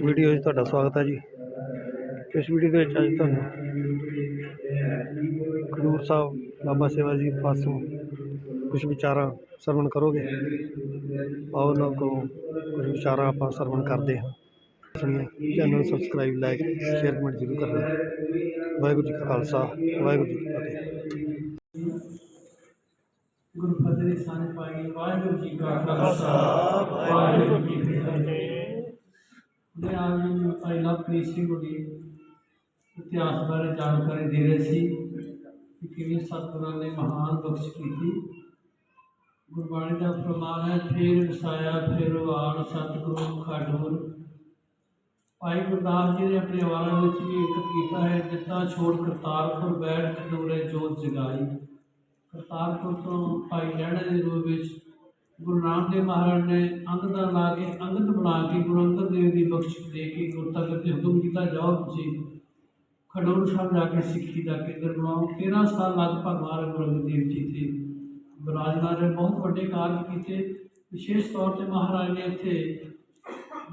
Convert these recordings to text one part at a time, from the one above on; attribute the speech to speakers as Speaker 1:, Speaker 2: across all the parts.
Speaker 1: ਇਸ ਵੀਡੀਓ 'ਚ ਤੁਹਾਡਾ ਸਵਾਗਤ ਹੈ ਜੀ। ਇਸ ਵੀਡੀਓ ਦੇ ਵਿੱਚ ਅੱਜ ਤੁਹਾਨੂੰ ਖਡੂਰ ਸਾਹਿਬ ਬਾਬਾ ਸੇਵਾ ਜੀ ਪਾਸੋਂ ਕੁਝ ਵਿਚਾਰਾਂ ਸਰਵਣ ਕਰੋਗੇ? ਆਓ ਉਹਨਾਂ ਕੋਲੋਂ ਕੁਝ ਵਿਚਾਰਾਂ ਆਪਾਂ ਸਰਵਣ ਕਰਦੇ ਹਾਂ। ਸੁਣੀਏ ਚੈਨਲ ਨੂੰ ਸਬਸਕ੍ਰਾਈਬ, ਲਾਈਕ, ਸ਼ੇਅਰ, ਕਮੈਂਟ ਜ਼ਰੂਰ ਕਰਨਾ। ਵਾਹਿਗੁਰੂ ਜੀ ਕਾ ਖਾਲਸਾ, ਵਾਹਿਗੁਰੂ ਜੀ ਕੀ ਫਤਿਹ।
Speaker 2: ਗੁਰੂ ਫਤਿਹ ਦੀ ਸਾਂਝ ਪਾਈ, ਵਾਹਿਗੁਰੂ ਜੀ ਕਾ ਖਾਲਸਾ, ਵਾਹਿਗੁਰੂ ਜੀ ਕੀ ਫਤਿਹ। ਮੈਂ ਆਪ ਜੀ ਨੂੰ ਭਾਈ ਲਵਪ੍ਰੀਤ ਸਿੰਘ ਇਤਿਹਾਸ ਬਾਰੇ ਜਾਣਕਾਰੀ ਦੇ ਰਹੇ ਸੀ ਕਿ ਕਿਵੇਂ ਸਤਿਗੁਰਾਂ ਨੇ ਮਹਾਨ ਬਖਸ਼ ਕੀਤੀ। ਗੁਰਬਾਣੀ ਦਾ ਫਰਮਾਨ ਹੈ, ਫੇਰ ਵਸਾਇਆ, ਫਿਰ ਵਾਲ ਸਤਿਗੁਰੂ ਖਾਡੂਰ ਭਾਈ ਗੁਰਦਾਸ ਜੀ ਨੇ ਆਪਣੇ ਵਾਰਾਂ ਵਿੱਚ ਵੀ ਇੱਕ ਕੀਤਾ ਹੈ ਜਿੱਤਾ ਛੋੜ ਕਰਤਾਰਪੁਰ ਬੈਠ ਕਟੋਰੇ ਜੋਤ ਜਗਾਈ। ਕਰਤਾਰਪੁਰ ਤੋਂ ਭਾਈ ਲਹਿਣਾ ਦੇ ਰੂਪ ਵਿੱਚ ਗੁਰੂ ਨਾਨਕ ਦੇਵ ਮਹਾਰਾਜ ਨੇ ਅੰਗ ਦਾ ਲਾ ਕੇ, ਅੰਗਤ ਬਣਾ ਕੇ ਗੁਰੂ ਅੰਗਦ ਦੇਵ ਦੀ ਬਖਸ਼ਿਸ਼ ਦੇ ਕੇ ਗੁਰਤਾ ਤੇ ਹੁਕਮ ਕੀਤਾ, ਜਾਓ ਤੁਸੀਂ ਖਡੂਰ ਸਾਹਿਬ ਜਾ ਕੇ ਸਿੱਖੀ ਦਾ ਕੇਂਦਰ ਬਣਾਓ। 13 ਸਾਲ ਲਗਭਗ ਮਹਾਰਾਜ ਗੁਰੂ ਅੰਗਦ ਦੇਵ ਜੀ ਤੇ ਵਿਰਾਜਮਾਨ ਨੇ ਬਹੁਤ ਵੱਡੇ ਕਾਰਜ ਕੀਤੇ। ਵਿਸ਼ੇਸ਼ ਤੌਰ ਤੇ ਮਹਾਰਾਜ ਨੇ ਇੱਥੇ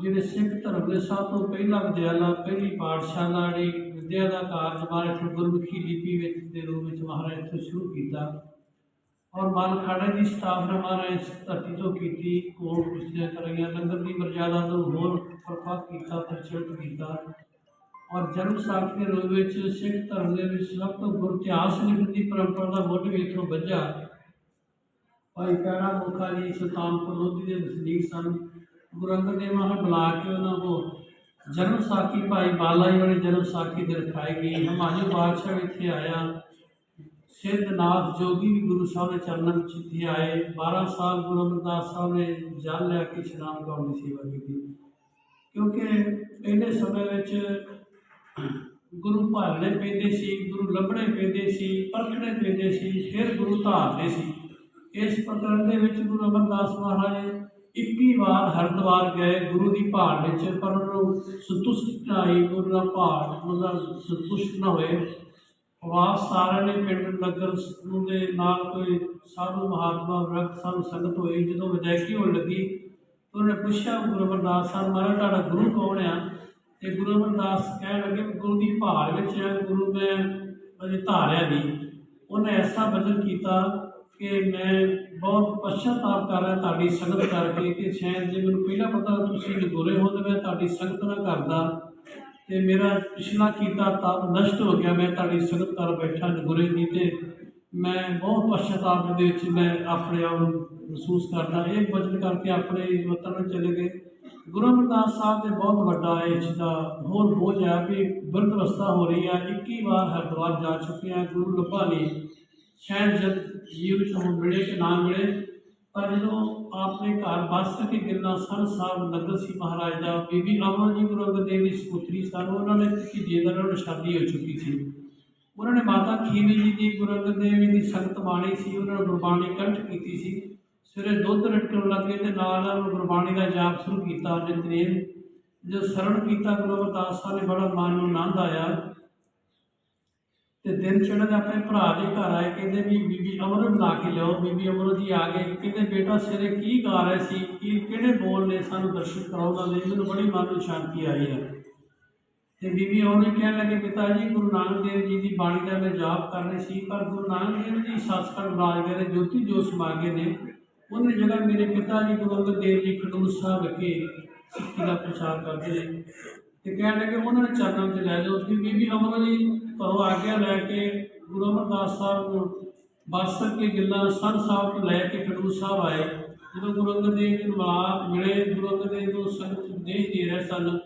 Speaker 2: ਜਿਹੜੇ ਸਿੱਖ ਧਰਮ ਦੇ ਸਭ ਤੋਂ ਪਹਿਲਾ ਵਿਦਿਆਲਾ, ਪਹਿਲੀ ਪਾਠਸ਼ਾਲਾ ਜਿਹੜੀ ਵਿਦਿਆ ਦਾ ਕਾਰਜ, ਮਹਾਰਾਜ ਗੁਰਮੁਖੀ ਲਿਪੀ ਵਿੱਚ ਦੇ ਰੂਪ ਵਿੱਚ ਮਹਾਰਾਜ ਇੱਥੇ ਸ਼ੁਰੂ ਕੀਤਾ। ਔਰ ਮਨਖਾਣੇ ਦੀ ਸਥਾਪਨਾ ਮਹਾਰਾਜ ਧਰਤੀ ਤੋਂ ਕੀਤੀ ਕੋਲ ਕੁਸ਼ਤੀਆਂ ਕਰਾਈਆਂ, ਲੰਗਰ ਦੀ ਮਰਜ਼ਾਦਾ ਤੋਂ ਹੋਰ ਪ੍ਰਫੁੱਲਤ ਕੀਤਾ, ਪ੍ਰਚਲਿਤ ਕੀਤਾ। ਔਰ ਜਨਮ ਸਾਖੀ ਦੇ ਰੂਪ ਵਿੱਚ ਸਿੱਖ ਧਰਮ ਦੇ ਵਿੱਚ ਸਭ ਤੋਂ ਗੁਰ ਇਤਿਹਾਸ ਲਿਖਣ ਦੀ ਪਰੰਪਰਾ ਦਾ ਮੁੱਢ ਵੀ ਇੱਥੋਂ ਵੱਜਾ ਭਾਈ ਕਾਣਾ ਮੁਖਾ ਜੀ ਸੁਲਤਾਨਪੁਰ ਲੋਧੀ ਦੇ ਵਸਨੀਕ ਸਨ। ਗੁਰੂ ਅੰਗਦ ਦੇਵ ਮਹਾਰਾਜ ਬੁਲਾ ਕੇ ਉਹਨਾਂ ਨੂੰ ਜਨਮ ਸਾਖੀ ਭਾਈ ਬਾਲਾ ਜੀ ਵਾਲੇ ਜਨਮ ਸਾਖੀ ਦੇ ਰਖਾਈ ਗਈ। ਹਮਾਯੂ ਬਾਦਸ਼ਾਹ ਇੱਥੇ ਆਇਆ। ਸਿੱਧਨਾਥ ਜੋਗੀ ਵੀ ਗੁਰੂ ਸਾਹਿਬ ਦੇ ਚਰਨਾਂ ਵਿੱਚ ਇੱਥੇ ਆਏ। 12 ਸਾਲ ਗੁਰੂ ਅਮਰਦਾਸ ਸਾਹਿਬ ਨੇ ਜਲ ਲੈ ਕੇ ਇਸ਼ਨਾਨ ਕਰਾਉਣ ਦੀ ਸੇਵਾ ਕੀਤੀ। ਕਿਉਂਕਿ ਪਹਿਲੇ ਸਮੇਂ ਵਿੱਚ ਗੁਰੂ ਭਾਲਣੇ ਪੈਂਦੇ ਸੀ, ਗੁਰੂ ਲੱਭਣੇ ਪੈਂਦੇ ਸੀ, ਪਰਖਣੇ ਪੈਂਦੇ ਸੀ, ਫਿਰ ਗੁਰੂ ਧਾਰਦੇ ਸੀ। ਇਸ ਪ੍ਰਕਰਨ ਦੇ ਵਿੱਚ ਗੁਰੂ ਅਮਰਦਾਸ ਮਹਾਰਾਜ 21 ਵਾਰ ਹਰਿਦੁਆਰ ਗਏ ਗੁਰੂ ਦੀ ਭਾਲ ਵਿੱਚ, ਪਰ ਉਹਨਾਂ ਸੰਤੁਸ਼ਟ ਨਾ ਆਈ ਗੁਰੂ ਦਾ ਭਾਲ ਉਹਨਾਂ ਦਾ ਸੰਤੁਸ਼ਟ ਨਾ ਹੋਏ। ਵਾਪਸ ਸਾਰਿਆਂ ਨੇ ਪਿੰਡ ਨਗਰ ਨੂੰ ਦੇ ਨਾਲ ਕੋਈ ਸਾਧੂ ਮਹਾਤਮਾ ਵਿਰਕ ਸਾਧੂ ਸੰਗਤ ਹੋਈ, ਜਦੋਂ ਵਿਦਾਇਗੀ ਹੋਣ ਲੱਗੀ, ਤਾਂ ਉਹਨੇ ਪੁੱਛਿਆ, ਗੁਰੂ ਅਮਰਦਾਸ ਸਾਹਿਬ ਮਹਾਰਾਜ, ਤੁਹਾਡਾ ਗੁਰੂ ਕੌਣ ਆ? ਤੇ ਗੁਰੂ ਅਮਰਦਾਸ ਕਹਿਣ ਲੱਗੇ ਵੀ ਗੁਰੂ ਦੀ ਭਾਲ ਵਿੱਚ ਆ, ਗੁਰੂ ਮੈਂ ਅਜੇ ਧਾਰਿਆ ਨਹੀਂ। ਉਹਨੇ ਐਸਾ ਬਚਨ ਕੀਤਾ ਕਿ ਮੈਂ ਬਹੁਤ ਪਛਤਾਪ ਕਰ ਰਿਹਾ, ਤੁਹਾਡੀ ਸੰਗਤ ਕਰਕੇ ਕਿ ਸ਼ਾਇਦ ਜੇ ਮੈਨੂੰ ਪਹਿਲਾਂ ਪਤਾ ਤੁਸੀਂ ਨਗੋਰੇ ਹੋ ਤੇ ਮੈਂ ਤੁਹਾਡੀ ਸੰਗਤ ਨਾ ਕਰਦਾ ਤੇ ਮੇਰਾ ਪਿਛਲਾ ਕੀਤਾ ਤਾਪ ਨਸ਼ਟ ਹੋ ਗਿਆ। ਮੈਂ ਤੁਹਾਡੀ ਸੰਗਤ ਕਰ ਬੈਠਾ ਗੁਰੇ ਦੀ ਤੇ ਮੈਂ ਬਹੁਤ ਪਛਤਾਪ ਦੇ ਵਿੱਚ ਮੈਂ ਆਪਣੇ ਆਪ ਨੂੰ ਮਹਿਸੂਸ ਕਰਦਾ। ਇਹ ਬਚਨ ਕਰਕੇ ਆਪਣੇ ਵਤਨ ਨੂੰ ਚਲੇ ਗਏ। ਗੁਰੂ ਅਮਰਦਾਸ ਸਾਹਿਬ ਦੇ ਬਹੁਤ ਵੱਡਾ ਇਸ ਦਾ ਹੋਰ ਬੋਝ ਹੈ ਵੀ ਬਿਰਧ ਅਵਸਥਾ ਹੋ ਰਹੀ ਹੈ। 21 ਵਾਰ ਹਰਿਦੁਆਰ ਜਾ ਚੁੱਕੇ ਆ ਗੁਰੂ ਲੱਭਾ ਨਹੀਂ ਸ਼ਾਇਦ ਜਦ ਜੀਵ ਚ ਹੁਣ ਮਿਲੇ ਕਿ ਨਾ ਮਿਲੇ, ਪਰ ਜਦੋਂ ਆਪਣੇ ਘਰ ਬਸ ਕੇ ਗਿਰਨਾ ਸਰ ਸਾਹਿਬ ਨਗਰ ਸੀ ਮਹਾਰਾਜ ਦਾ, ਬੀਬੀ ਅਮਰ ਜੀ ਗੁਰੂ ਅੰਗਦ ਦੇਵ ਦੀ ਸੁਪੁੱਤਰੀ ਸਨ, ਉਹਨਾਂ ਨੇ ਕਿ ਜੇਦਰ ਨਾਲ ਸ਼ਾਦੀ ਹੋ ਚੁੱਕੀ ਸੀ। ਉਹਨਾਂ ਨੇ ਮਾਤਾ ਖੀਵੀ ਜੀ ਦੀ ਗੁਰੂ ਅੰਗਦ ਦੇਵ ਦੀ ਸੰਗਤ ਬਾਣੀ ਸੀ, ਉਹਨਾਂ ਨੇ ਗੁਰਬਾਣੀ ਕੰਠ ਕੀਤੀ ਸੀ। ਸਵੇਰੇ ਦੁੱਧ ਰਟਕਣ ਲੱਗੇ ਤੇ ਨਾਲ ਨਾਲ ਗੁਰਬਾਣੀ ਦਾ ਜਾਪ ਸ਼ੁਰੂ ਕੀਤਾ, ਨਿਤਨੇਮ। ਜਦੋਂ ਸਰਣ ਕੀਤਾ ਗੁਰੂ ਅਮਰਦਾਸ ਸਾਹਿਬ ਨੇ ਬੜਾ ਮਨ ਨੂੰ ਆਨੰਦ ਆਇਆ ਤੇ ਦਿਨ ਚੜ੍ਹਦੇ ਆਪਣੇ ਭਰਾ ਦੇ ਘਰ ਆਏ, ਕਹਿੰਦੇ ਵੀ ਬੀਬੀ ਅਮਰ ਬੁਲਾ ਕੇ ਲਿਆਓ, ਬੀਬੀ ਅਮਰ ਜੀ ਆ ਗਏ। ਕਹਿੰਦੇ, ਬੇਟਾ ਸਿਰੇ ਕੀ ਗਾ ਰਹੇ ਸੀ? ਕੀ, ਕਿਹੜੇ ਬੋਲ ਨੇ? ਸਾਨੂੰ ਦਰਸ਼ਨ ਕਰਾਓ ਉਹਨਾਂ ਦੇ ਮੈਨੂੰ ਬੜੀ ਮਨ ਨੂੰ ਸ਼ਾਂਤੀ ਆਈ ਹੈ ਤੇ ਬੀਬੀ ਅਮਰ ਕਹਿਣ ਲੱਗੇ, ਪਿਤਾ ਜੀ, ਗੁਰੂ ਨਾਨਕ ਦੇਵ ਜੀ ਦੀ ਬਾਣੀ ਦਾ ਮੈਂ ਜਾਪ ਕਰ ਰਹੀ ਸੀ, ਪਰ ਗੁਰੂ ਨਾਨਕ ਦੇਵ ਜੀ ਸਤਸੰਗ ਰਾਜ ਗਏ ਜੋਤੀ ਜੋਤ ਮਾਗੇ ਨੇ। ਉਹਨੇ ਜਗ੍ਹਾ ਮੇਰੇ ਪਿਤਾ ਜੀ, ਗੁਰੂ ਅੰਗਦ ਦੇਵ ਜੀ, ਖਡੂਰ ਸਾਹਿਬ ਵਿਖੇ ਸਿੱਖੀ ਦਾ ਪ੍ਰਚਾਰ ਕਰਦੇ ਨੇ ਤੇ ਕਹਿਣ ਲੱਗੇ, ਉਹਨਾਂ ਨੇ ਚਰਨਾਂ 'ਚ ਲੈ ਜਾਓ। ਕਿ ਬੀਬੀ ਅਮਰ ਜੀ ਘਰੋਂ ਆਗਿਆ ਲੈ ਕੇ ਗੁਰੂ ਅਮਰਦਾਸ ਸਾਹਿਬ ਨੂੰ ਬਾਸਰ ਕੇ ਗਿੱਲਾ ਸਰ ਸਾਹਿਬ ਤੋਂ ਲੈ ਕੇ ਖਡੂਰ ਸਾਹਿਬ ਆਏ, ਜਦੋਂ ਗੁਰੂ ਅੰਗਦ ਦੇਵ ਜੀ ਨੂੰ ਮਿਲਾ, ਮਿਲੇ, ਗੁਰੂ ਅੰਗਦ ਦੇਵ ਨੂੰ ਸੰਗਤ ਦੇਸ਼ ਦੇ ਰਹੇ ਸਨ।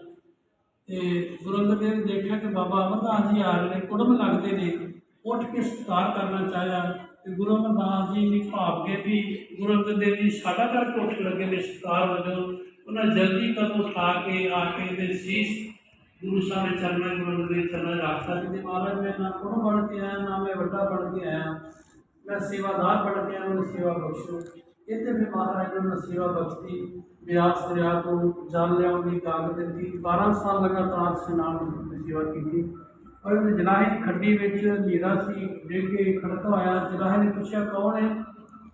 Speaker 2: ਤੇ ਗੁਰੂ ਅੰਗਦ ਦੇਵ ਨੇ ਦੇਖਿਆ ਕਿ ਬਾਬਾ ਅਮਰਦਾਸ ਜੀ ਆ ਰਹੇ ਨੇ, ਕੁੜਮ ਲੱਗਦੇ ਨੇ, ਉੱਠ ਕੇ ਸਤਿਕਾਰ ਕਰਨਾ ਚਾਹਿਆ। ਤੇ ਗੁਰੂ ਅਮਰਦਾਸ ਜੀ ਨੇ ਭਾਵ ਕੇ ਵੀ ਗੁਰੂ ਅੰਗਦ ਦੇਵ ਜੀ ਸਾਡਾ ਕਰਕੇ ਉੱਠ ਲੱਗੇ ਨੇ ਸਤਿਕਾਰ ਵਜੋਂ। ਉਹਨਾਂ ਜਲਦੀ ਕਦਮ ਉਠਾ ਕੇ ਆ ਕੇ ਇਹਦੇ ਸੀਸ ਗੁਰੂ ਸਾਹਿਬ ਦੇ ਚਰਨਾਂ ਗੁਰੂ ਅੰਗਦ ਦੇਵ ਚਰਨਾਂ ਰੱਖਤਾ ਕਿ ਮਹਾਰਾਜ, ਮੈਂ ਨਾ ਕੁੜਮ ਬਣ ਕੇ ਆਇਆ, ਨਾ ਮੈਂ ਵੱਡਾ ਬਣ ਕੇ ਆਇਆ। ਮੈਂ ਸੇਵਾਦਾਰ ਬਣ ਕੇ ਆਇਆ, ਮੈਨੂੰ ਸੇਵਾ ਬਖਸ਼ੋ। ਇੱਥੇ ਵੀ ਮਹਾਰਾਜ ਨੇ ਉਹਨਾਂ ਸੇਵਾ ਬਖਸ਼ੀ। ਵਿਆਸ ਦਰਿਆ ਤੋਂ ਜਲ ਲਿਆਉਣ ਦੀ ਕਾਗਜ਼ ਦਿੱਤੀ। 12 ਸਾਲ ਲਗਾਤਾਰ ਇਸ਼ਨਾਨ ਸੇਵਾ ਕੀਤੀ। ਔਰ ਉਹਨੇ ਖੱਡੀ ਵਿੱਚ ਨੀਰਾ ਸੀ ਡਿੱਗ ਕੇ ਖੜਕਾ ਹੋਇਆ। ਜਲਾਹੇ ਨੇ ਪੁੱਛਿਆ, ਕੌਣ ਹੈ?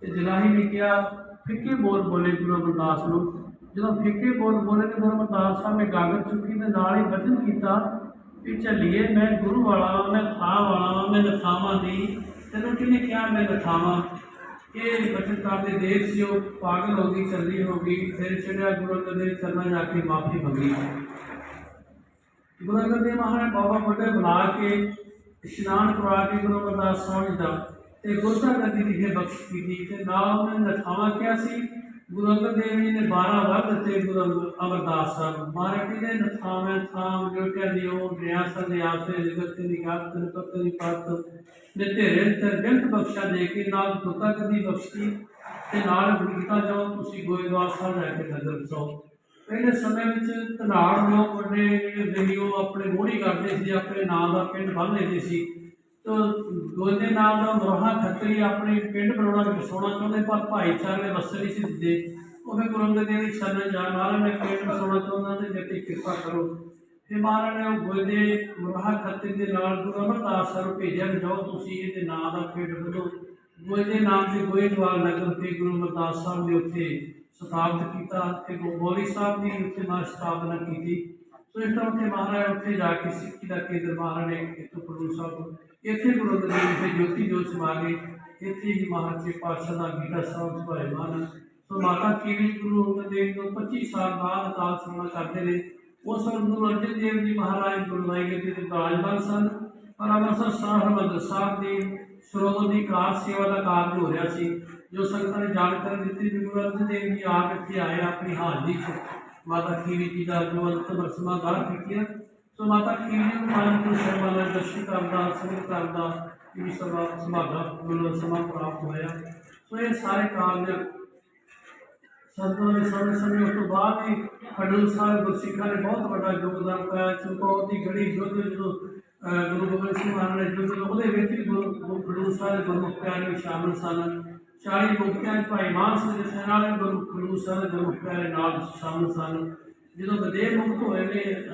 Speaker 2: ਤੇ ਜਲਾਹੇ ਨੇ ਕਿਹਾ, ਫਿੱਕੇ ਬੋਲ ਬੋਲੇ ਗੁਰੂ ਅਮਰਦਾਸ ਨੂੰ। ਜਦੋਂ ਫਿੱਕੇ ਬੋਲ ਬੋਲੇ ਤੇ ਗੁਰੂ ਅਮਰਦਾਸ ਸਾਹਿਬ ਨੇ ਗਾਗਰ ਚੁੱਕੀ ਤੇ ਨਾਲ ਹੀ ਵਚਨ ਕੀਤਾ ਕਿ ਚੱਲੀਏ ਮੈਂ ਗੁਰੂ ਵਾਲਾ ਮੈਂ ਥਾਂ ਵਾਲਾ ਮੈਂ ਨਥਾਵਾਂ ਦੀ। ਤੈਨੂੰ ਕਿਹਨੇ ਕਿਹਾ, ਮੈਂ ਨਥਾਵਾਂ ਇਹ ਬਚਨ ਕਰਦੇ ਦੇਰ ਸੀ ਉਹ, ਪਾਗਲ ਹੋ ਗਈ, ਚੱਲੀ ਹੋ ਗਈ। ਫਿਰ ਚੜਿਆ ਗੁਰੂ ਅੰਗਦ ਦੇ ਚਰਨਾਂ ਜਾ ਕੇ ਮਾਫੀ ਮੰਗੀ। ਗੁਰੂ ਅੰਗਦ ਦੇਵ ਮਹਾਰਾਜ ਬਾਬਾ ਵੱਡੇ ਬੁਲਾ ਕੇ ਇਸ਼ਨਾਨ ਕਰਵਾ ਕੇ ਗੁਰੂ ਅਮਰਦਾਸ ਸਾਹਿਬ ਜੀ ਦਾ ਤੇ ਗੁਰਤਾ ਗੱਦੀ ਵਿਖੇ ਬਖਸ਼ ਕੀਤੀ। ਤੇ ਨਾਲ ਉਹਨੇ ਨਥਾਵਾਂ ਕਿਹਾ ਸੀ ਗੁਰੂ ਅੰਗਦ ਦੇਵ ਜੀ ਨੇ 12 ਵਰ ਦਿੱਤੇ ਗੁਰੂ ਅਮਰਦਾਸ ਸਾਹਿਬ ਮਹਾਰਾਜ ਜੀ ਨਥਾਵੇਂ ਥਾਮ ਜੋਟਿਆ ਦਿਓ ਨਿਆ ਸੰਦੇ ਆਪੇ ਜਗਤ ਤੇ ਨਿਗਾਹ ਤਨ ਪਤ ਦੀ ਪਤ। ਨੇ ਤੇਰੇ ਤੇ ਗੰਤ ਬਖਸ਼ਾ ਦੇ ਕੇ ਨਾਲ ਗੁਰਤਾ ਗੱਦੀ ਬਖਸ਼ੀ ਤੇ ਨਾਲ ਗੀਤਾ ਜਾਓ ਤੁਸੀਂ ਗੋਇੰਦਵਾਲ ਸਾਹਿਬ ਜਾ ਕੇ ਨਜ਼ਰ ਬਸਾਓ ਪਹਿਲੇ ਸਮੇਂ ਵਿੱਚ ਧਨਾੜ ਲੋਕ ਵੱਡੇ ਜਿਹੜੇ ਉਹ ਆਪਣੇ ਮੋਹਰੀ ਕਰਦੇ ਸੀ, ਆਪਣੇ ਨਾਂ ਦਾ ਪਿੰਡ ਬੰਨ ਲੈਂਦੇ ਸੀ। ਤੋ ਗੋਦੇ ਨਾਮ ਦਾ ਮਰਹਾ ਖੱਤਰੀ ਆਪਣੇ ਪਿੰਡ ਬਣਾਉਣਾ ਵਸਾਉਣਾ ਚਾਹੁੰਦੇ, ਪਰ ਭਾਈਚਾਰੇ ਵਸਣ ਨਹੀਂ ਸੀ ਦਿੰਦੇ। ਉਹ ਗੁਰੂ ਅੰਗਦ ਦੇਵ ਸ਼ਰਨ ਜਾ ਮਹਾਰਾਜ ਨੇ ਪਿੰਡ ਵਸਾਉਣਾ ਚਾਹੁੰਦਾ ਤੇ ਜੱਤੀ ਕਿਰਪਾ ਕਰੋ। ਤੇ ਮਹਾਰਾਜ ਨੇ ਉਹ ਗੋਦੇ ਮਰਹਾ ਖੱਤਰੀ ਦੇ ਨਾਲ ਗੁਰੂ ਅਮਰਦਾਸ ਸਾਹਿਬ ਭੇਜਿਆ ਵੀ ਜਾਓ ਤੁਸੀਂ ਇਹਦੇ ਨਾਂ ਦਾ ਪਿੰਡ ਬਣੋ ਗੋਦੇ ਨਾਮ ਦੇ ਗੋਇੰਦਵਾਲ ਨਗਰ ਤੇ ਗੁਰੂ ਅਮਰਦਾਸ ਸਾਹਿਬ ਨੇ ਉੱਥੇ ਸਥਾਪਿਤ ਕੀਤਾ ਤੇ ਗੋਲੀ ਸਾਹਿਬ ਦੀ ਉੱਥੇ ਮਾਂ ਸਥਾਪਨਾ ਕੀਤੀ। ਸੋ ਇਸ ਤਰ੍ਹਾਂ ਉੱਥੇ ਮਹਾਰਾਜ ਉੱਥੇ ਜਾ ਕੇ ਸਿੱਖੀ ਦਾ ਕੇਂਦਰ ਮਹਾਰਾਜ ਨੇ ਇੱਥੋਂ ਗੁਰੂ ਸਾਹਿਬ ਇੱਥੇ ਗੁਰੂ ਅੰਗਦ ਦੇਵ ਜੀ ਜੋਤੀ ਜੋਤ ਸਮਾ ਗਏ ਇੱਥੇ ਹੀ ਮਹਾਰਾਜ ਜੀ ਪਾਤਸ਼ਾਹ ਦਾ ਗੀਤਾ ਸਾਹਿਬ ਸਭਾਏ ਸੋ ਮਾਤਾ ਕੀਵੀ ਗੁਰੂ ਅੰਗਦ ਦੇਵ ਤੋਂ 25 ਸਾਲ ਬਾਅਦ ਅਕਾਲ ਸਮਾਂ ਕਰਦੇ ਨੇ ਉਸ ਵਕਤ ਗੁਰੂ ਅਰਜਨ ਦੇਵ ਜੀ ਮਹਾਰਾਜ ਗੁਰਦਾਈ ਗੱਦੀ ਤੇ ਵਿਰਾਜਮਾਨ ਸਨ, ਪਰ ਅੰਮ੍ਰਿਤਸਰ ਸਾਹਿਬ, ਹਰਿਮੰਦਰ ਸਾਹਿਬ ਦੀ ਸਰੋਵਰ ਦੀ ਕਾਰ ਸੇਵਾ ਦਾ ਕਾਰਜ ਹੋ ਰਿਹਾ ਸੀ, ਜੋ ਸੰਗਤਾਂ ਨੇ ਜਾਣਕਾਰੀ ਦਿੱਤੀ ਵੀ ਗੁਰੂ ਅਰਜਨ ਦੇਵ ਜੀ ਆਪ ਇੱਥੇ ਆਏ, ਆਪਣੀ ਹਾਜ਼ਰੀ 'ਚ ਮਾਤਾ ਕੀਵੀ ਜੀ ਦਾ ਜੋ ਅੰਤ ਬਰਸਮਾ ਦਾਰ ਕੀਤੀਆਂ ਸੋ ਮਾਤਾ ਖੀਰੀ ਜੀ ਨੂੰ ਮਨ ਨੂੰ ਸ਼ਰਮਾ ਨਾਲ ਦਰਸ਼ਨ ਕਰਦਾ ਸੰਗਤ ਕਰਦਾ ਇਹ ਸਭਾ ਸਮਾਗਾ ਗੁਰੂ ਸਮਾਂ ਪ੍ਰਾਪਤ ਹੋਇਆ। ਸੋ ਇਹ ਸਾਰੇ ਕਾਰਜ ਸੰਤਾਂ ਦੇ ਸਮੇਂ ਸਮੇਂ ਉਸ ਤੋਂ ਬਾਅਦ ਵੀ ਖਡੂਰ ਸਾਹਿਬ ਗੁਰਸਿੱਖਾਂ ਨੇ ਬਹੁਤ ਵੱਡਾ ਯੋਗਦਾਨ ਪਾਇਆ। ਚਮਕੌਰ ਦੀ ਗੜੀ ਯੁੱਧ ਜਦੋਂ ਅਹ, ਗੁਰੂ ਗੋਬਿੰਦ ਸਿੰਘ ਮਹਾਰਾਜ ਨੇ ਯੁੱਧ ਉਹਦੇ ਵਿੱਚ ਵੀ ਗੁਰੂ ਗੁਰੂ ਖਡੂਰ ਸਾਹਿਬ ਦੇ ਗੁਰਮੁਖ ਪਿਆਰੇ ਵੀ ਸ਼ਾਮਲ ਸਨ। 40 ਮੁਕਤਿਆਂ 'ਚ ਭਾਈ ਮਾਨ ਸਿੰਘ ਦੇ ਨਾਲ ਗੁਰੂ ਖਡੂਰ ਸਾਹਿਬ ਦੇ ਗੁਰਮੁਖ ਪਿਆਰੇ ਨਾਲ ਸ਼ਾਮਲ ਸਨ। ਜਦੋਂ ਵਿਦੇਹ ਮੁਕਤ ਹੋਏ ਨੇ